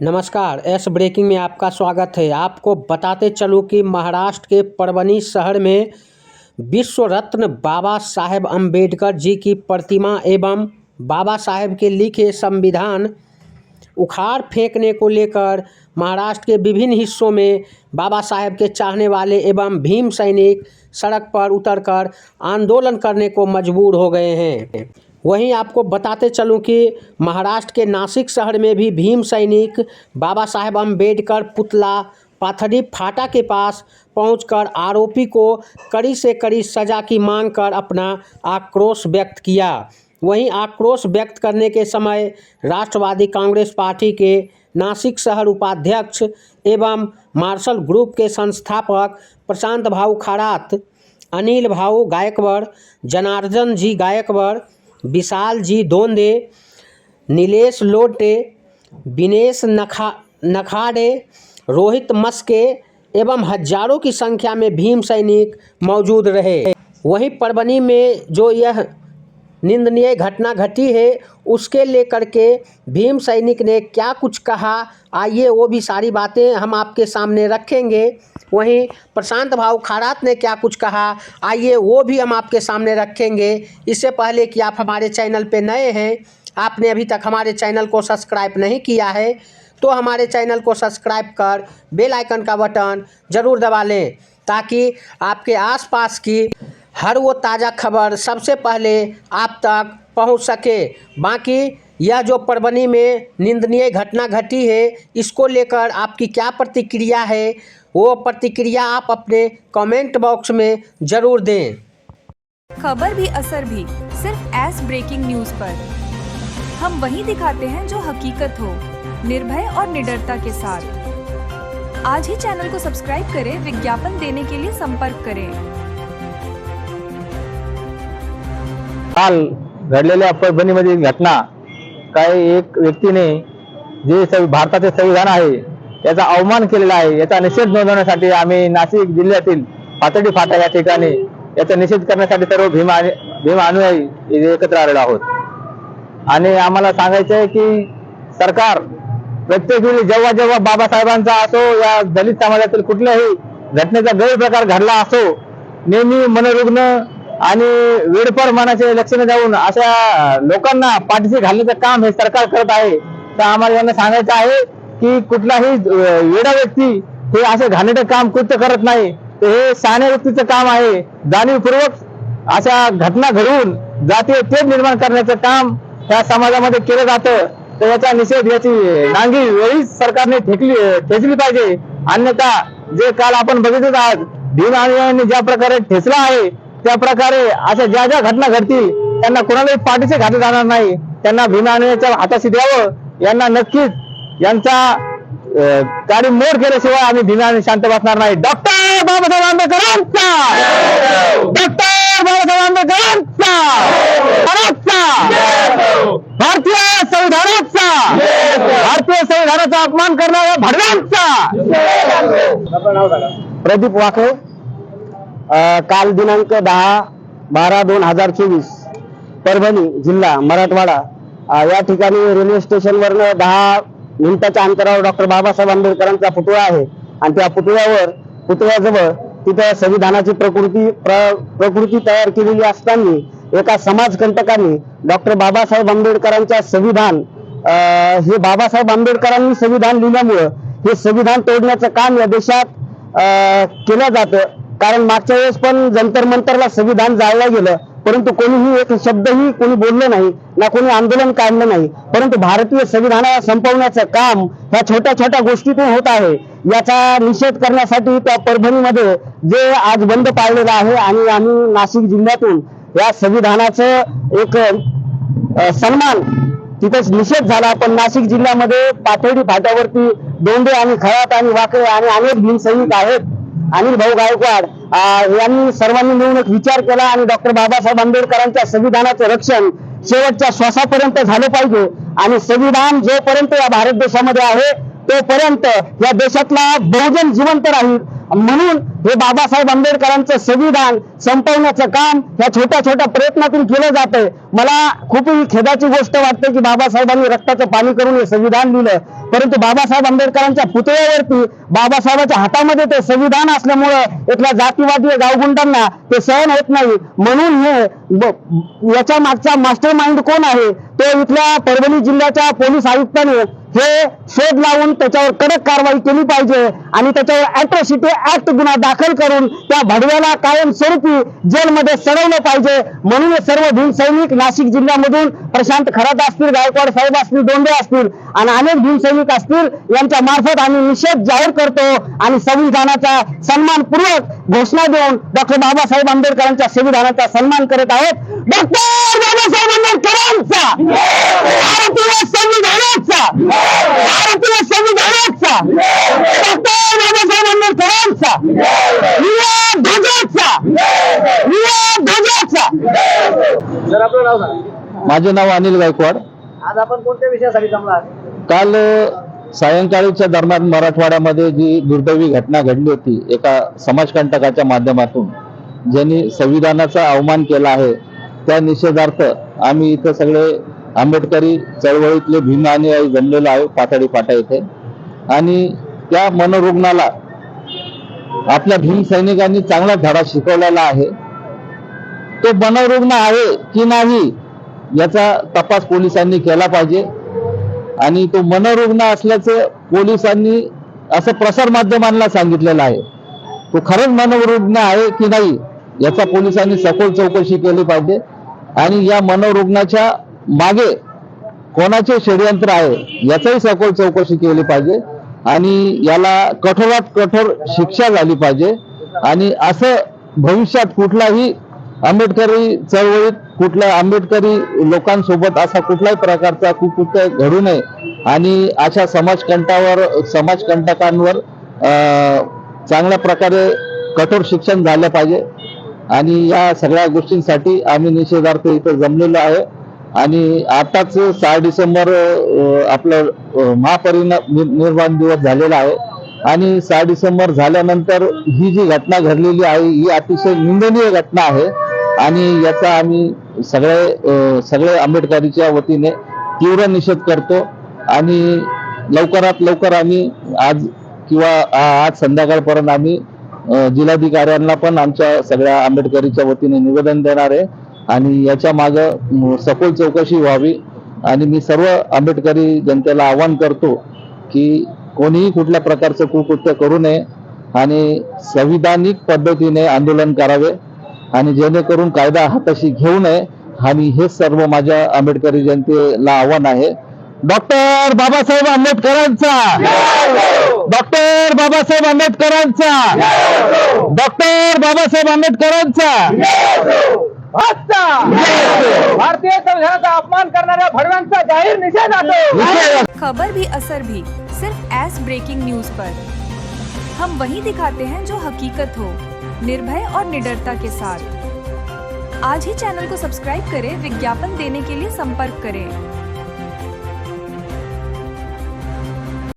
नमस्कार, S breaking में आपका स्वागत है। आपको बताते चलूँ कि महाराष्ट्र के परवनी शहर में विश्व रत्न बाबा साहेब अंबेडकर जी की प्रतिमा एवं बाबा साहेब के लिखे संविधान उखाड़ फेंकने को लेकर महाराष्ट्र के विभिन्न हिस्सों में बाबा साहेब के चाहने वाले एवं भीम सैनिक सड़क पर उतरकर आंदोलन करने को मजबूर हो गए हैं। वहीं आपको बताते चलूँ कि महाराष्ट्र के नासिक शहर में भी भीम सैनिक बाबा साहेब अंबेडकर पुतला पाथरी फाटा के पास पहुंचकर आरोपी को कड़ी से कड़ी सजा की मांग कर अपना आक्रोश व्यक्त किया। वहीं आक्रोश व्यक्त करने के समय राष्ट्रवादी कांग्रेस पार्टी के नासिक शहर उपाध्यक्ष एवं मार्शल ग्रुप के संस्थापक प्रशांत भाऊ खरात, अनिल भाऊ गायकवाड़, जनार्दन जी गायकवाड़ विशाल जी दोंदे, नीलेश लोटे, विनेश नखा, नखाड़े, रोहित मस्के एवं हज़ारों की संख्या में भीम सैनिक मौजूद रहे। वहीं परभनी में जो यह निंदनीय घटना घटी है, उसके लेकर के भीम सैनिक ने क्या कुछ कहा? आइए वो भी सारी बातें हम आपके सामने रखेंगे। वहीं प्रशांत भाऊ खारात ने क्या कुछ कहा? आइए वो भी हम आपके सामने रखेंगे। इससे पहले कि आप हमारे चैनल पे नए हैं, आपने अभी तक हमारे चैनल को सब्सक्राइब नहीं किया है तो हमारे चैनल को सब्सक्राइब कर बेल आइकन का बटन ज़रूर दबा लें, ताकि आपके आसपास की हर वो ताज़ा खबर सबसे पहले आप तक पहुँच सके। बाकी, यह जो परभनी में निंदनीय घटना घटी है, इसको लेकर आपकी क्या प्रतिक्रिया है, वो प्रतिक्रिया आप अपने कमेंट बॉक्स में ज़रूर दें। खबर भी, असर भी, सिर्फ़ एस ब्रेकिंग न्यूज़ पर। हम वही दिखाते हैं जो हकीकत हो, निर्भय और निडरता के साथ। आज ही चैनल को सब्सक्राइब करें, विज्ञापन देने के लिए संपर्क करें। काल घडलेल्या परभणीमध्ये घटना काही एक व्यक्तीने जे भारताचे संविधान आहे याचा अवमान केलेला आहे याचा निषेध नोंदवण्यासाठी आम्ही नाशिक जिल्ह्यातील पातळी फाटा या ठिकाणी याचा निषेध करण्यासाठी सर्व भीम आणि भीम अनुयायी एकत्र आलेलो आहोत. आणि आम्हाला सांगायचं आहे की सरकार प्रत्येक वेळी जेव्हा जेव्हा बाबासाहेबांचा असो या दलित समाजातील कुठल्याही घटनेचा गैरप्रकार घडला असो नेहमी मनोरुग्ण आणि वेडपर मनाचे लक्षणे जाऊन अशा लोकांना पाठीशी घालण्याचं काम हे सरकार करत आहे. तर आम्हाला यांना सांगायचं आहे की कुठलाही वेडा व्यक्ती हे असे घाणेरडे काम कृत्य करत नाही. तर हे शहाण्या व्यक्तीचं काम आहे. जाणीवपूर्वक अशा घटना घडवून जातीय तेढ निर्माण करण्याचं काम त्या समाजामध्ये केलं जातं. तर याचा निषेध याची नांगी वेळीच सरकारने ठेकली ठेचली पाहिजे. अन्यथा जे काल आपण बघितच आहात भीम अनुयायांनी ज्या प्रकारे ठेचला आहे त्या प्रकारे अशा ज्या ज्या घटना घडतील त्यांना कोणालाही पाठीचे घातले जाणार नाही. त्यांना भीमानेच्या हाताशी द्यावं. यांना नक्कीच यांचा गाडी मोड केल्याशिवाय आम्ही भीमाने शांत बसणार नाही. डॉक्टर बाबासाहेब आंबेडकरांचा! डॉक्टर बाबासाहेब आंबेडकरांचा! भारतीय संविधानाचा! भारतीय संविधानाचा अपमान करणाऱ्या भडव्यांचा! प्रदीप वाकळे. काल दिनांक दहा बारा दोन हजार चोवीस परभणी जिल्हा मराठवाडा. या ठिकाणी रेल्वे स्टेशनवरनं दहा मिनिटाच्या अंतरावर डॉक्टर बाबासाहेब आंबेडकरांचा पुतळा आहे. आणि त्या पुतळ्यावर पुतळ्याजवळ तिथं संविधानाची प्रकृती प्र- प्रकृती तयार केलेली असताना एका समाजकंटकांनी डॉक्टर बाबासाहेब आंबेडकरांच्या संविधान हे बाबासाहेब आंबेडकरांनी संविधान लिहिल्यामुळं हे संविधान तोडण्याचं काम या देशात केलं जातं. कारण मागच्या वेळेस पण जंतर मंतरला संविधान जाळलं गेलं परंतु कोणीही एक शब्दही कोणी बोललं नाही ना कोणी आंदोलन काढलं नाही. परंतु भारतीय संविधानाला संपवण्याचं काम ह्या छोट्या छोट्या गोष्टीतून होत आहे. याचा निषेध करण्यासाठी त्या परभणीमध्ये जे आज बंद पाळलेलं आहे आणि आम्ही नाशिक जिल्ह्यातून या संविधानाचं एक सन्मान तिथेच निषेध झाला. पण नाशिक जिल्ह्यामध्ये पाथर्डी फाट्यावरती दोंडे आणि खळात आणि वाकळे आणि अनेक भीमसैनिक आहेत. अनिल भाऊ गायकवाड यांनी सर्वांनी मिळून एक विचार केला आणि डॉक्टर बाबासाहेब आंबेडकरांच्या संविधानाचं रक्षण शेवटच्या श्वासापर्यंत झालं पाहिजे. आणि संविधान जोपर्यंत या भारत देशामध्ये आहे तोपर्यंत या देशातला बहुजन जिवंत राहील. म्हणून हे बाबासाहेब आंबेडकरांचं संविधान संपवण्याचं काम या छोट्या छोट्या प्रयत्नातून केलं जातंय. मला खूप खेदाची गोष्ट वाटते की बाबासाहेबांनी रक्ताचं पाणी करून हे संविधान लिहिलं. परंतु बाबासाहेब आंबेडकरांच्या पुतळ्यावरती बाबासाहेबांच्या हातामध्ये ते संविधान असल्यामुळं इथल्या जातीवादी गावगुंडांना ते सहन होत नाही. म्हणून हे याच्या मागचा मास्टर माइंड कोण आहे? तो इथल्या परभणी जिल्ह्याच्या पोलीस आयुक्ताने हे शोध लावून त्याच्यावर कडक कारवाई केली पाहिजे आणि त्याच्यावर अॅट्रॉसिटी ऍक्ट गुन्हा दाखल करून त्या भडव्याला कायमस्वरूपी जेलमध्ये सडवलं पाहिजे. म्हणून सर्व भीमसैनिक नाशिक जिल्ह्यामधून प्रशांत खरात असतील गायकवाड साहेब असतील दोंडे असतील आणि अनेक भीमसैनिक असतील यांच्या मार्फत आम्ही निषेध जाहीर करतो आणि संविधानाचा सन्मानपूर्वक घोषणा देऊन डॉक्टर बाबासाहेब आंबेडकरांच्या संविधानाचा सन्मान करत आहोत. डॉक्टर बाबासाहेब आंबेडकरांचा भारतीय संविधानाचा भारतीय संविधानाचा डॉक्टर बाबासाहेब आंबेडकरांचा निळ्या ध्वजाचा निळ्या ध्वजाचा. माझे नाव अनिल गायकवाड. आज आपण कोणत्या विषयासाठी जमला आहात? काल अ, सायंकाळीच्या दरम्यान मराठवाड्यामध्ये जी दुर्दैवी घटना घडली होती एका समाजकंटकाच्या माध्यमातून ज्यांनी संविधानाचा अवमान केला आहे त्या निषेधार्थ आम्ही इथं सगळे आंबेडकरी चळवळीतले भीम अनुयायी जमलेलो आहे पाथडी फाटा येथे आणि त्या मनोरुग्णाला आपल्या भीम सैनिकांनी चांगला धडा शिकवलेला आहे. तो मनोरुग्ण आहे की नाही याचा तपास पोलिसांनी केला पाहिजे. आणि तो मनोरुग्ण असल्याचं पोलिसांनी असं प्रसार माध्यमांना सांगितलेलं आहे. तो खरंच मनोरुग्ण आहे की नाही याचा पोलिसांनी सखोल चौकशी केली पाहिजे. आणि या मनोरुग्णाच्या मागे कोणाचे षडयंत्र आहे याचाही सखोल चौकशी केली पाहिजे आणि याला कठोरात कठोर शिक्षा झाली पाहिजे. आणि असं भविष्यात कुठलाही आंबेडकरी चळवळीत कुठल्या आंबेडकरी लोकांसोबत असा कुठलाही प्रकारचा कुकृत्य घडू नये. आणि अशा समाजकंटावर समाजकंटकांवर अं, चांगल्या प्रकारे कठोर शिक्षण झालं पाहिजे. आणि या सगळ्या गोष्टींसाठी आम्ही निषेधार्थ इथं जमलेलो आहे. आणि आताच सहा डिसेंबर आपलं महापरिणाम निर्माण दिवस झालेला आहे. आणि सहा डिसेंबर झाल्यानंतर ही जी घटना घडलेली आहे ही अतिशय निंदनीय घटना आहे. आणि याचा आम्ही सगळे सगळे आंबेडकरीच्या वतीने तीव्र निषेध करतो. आणि लवकरात लवकर आम्ही आज किंवा आज संध्याकाळपर्यंत आम्ही जिल्हाधिकाऱ्यांना पण आमच्या सगळ्या आंबेडकरीच्या वतीने निवेदन देणार आहे. आणि याच्या मागं सखोल चौकशी व्हावी. आणि मी सर्व आंबेडकरी जनतेला आवाहन करतो की कोणीही कुठल्या प्रकारचं कुकृत्य करू नये आणि संविधानिक पद्धतीने आंदोलन करावे आणि जेणेकरून कायदा हाताशी घेऊ नये. आणि हे सर्व माझ्या आंबेडकरी जनतेला आव्हान आहे. डॉक्टर बाबासाहेब आंबेडकरांचा. डॉक्टर बाबासाहेब आंबेडकरांचा. डॉक्टर बाबासाहेब आंबेडकरांचा. भारतीय संविधानाचा अपमान करणाऱ्या भडव्यांचा जाहीर निषेध आहे निषेध. खबर भी असर भी सिर्फ़ एस ब्रेकिंग न्यूज़ पर. हम वही दिखाते हैं जो हकीकत हो निर्भय और निडरता के साथ. आज ही चैनल को सब्सक्राइब करें विज्ञापन देने के लिए संपर्क करें.